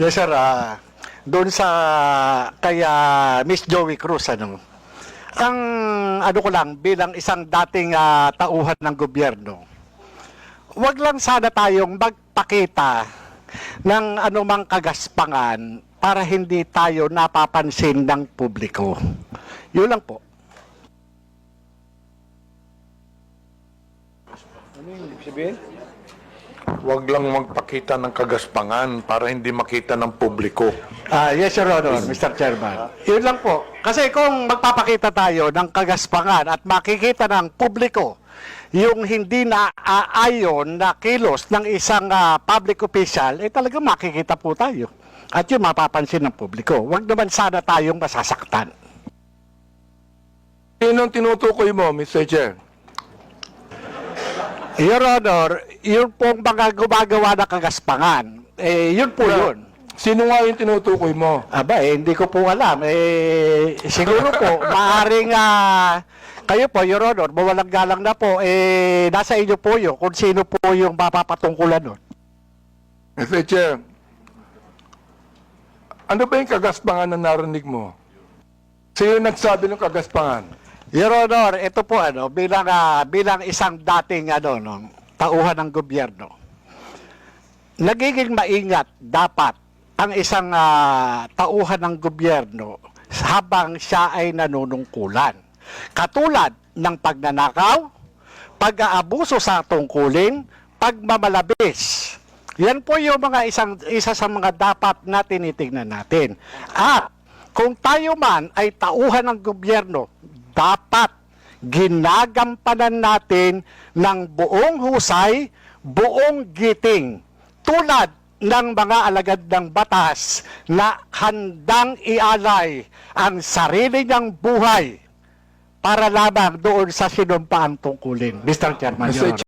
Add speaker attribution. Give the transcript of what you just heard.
Speaker 1: Yes, sir. ah, doon sa kaya Miss Joey Cruz, ano, ang ano ko lang, bilang isang dating ah, tauhan ng gobyerno, wag lang sana tayong magpakita ng anumang kagaspangan para hindi tayo napapansin ng publiko. Yun lang po.
Speaker 2: Huwag lang magpakita ng kagaspangan para hindi makita ng publiko.
Speaker 1: Ah, yes, Your Honor, Mr. Chairman. Yun lang po. Kasi kung magpapakita tayo ng kagaspangan at makikita ng publiko yung hindi na aayon na kilos ng isang ah, public official, eh talaga makikita po tayo. At yun mapapansin ng publiko. Huwag naman sana tayong masasaktan.
Speaker 2: Sinong tinutukoy mo, Mr. Chair?
Speaker 1: Your Honor, yun pong mga gumagawa ng kagaspangan, eh yun po yun.
Speaker 2: Sino nga yung tinutukoy mo?
Speaker 1: Aba, eh, hindi ko po alam. Eh, siguro po, maaaring ah, kayo po, Your Honor, mawalang galang na po, eh, nasa inyo po yun kung sino po yung mapapatungkulan nun.
Speaker 2: Mr. Chair, ano ba yung kagaspangan na narinig mo? Sino nagsabi ng kagaspangan?
Speaker 1: Your Honor, ito po ano, bilang ah, bilang isang dating ano no, tauhan ng gobyerno. Nagiging maingat dapat ang isang ah, tauhan ng gobyerno habang siya ay nanunungkulan. Katulad ng pagnanakaw, pag-aabuso sa tungkulin, pagmamalabis. Yan po yung mga isang isa sa mga dapat na tinitingnan natin. At kung tayo man ay tauhan ng gobyerno, dapat ginagampanan natin ng buong husay, buong giting. Tulad ng mga alagad ng batas na handang ialay ang sarili niyang buhay para lamang doon sa sinumpaang tungkulin. Mr. Chairman,
Speaker 2: Mr.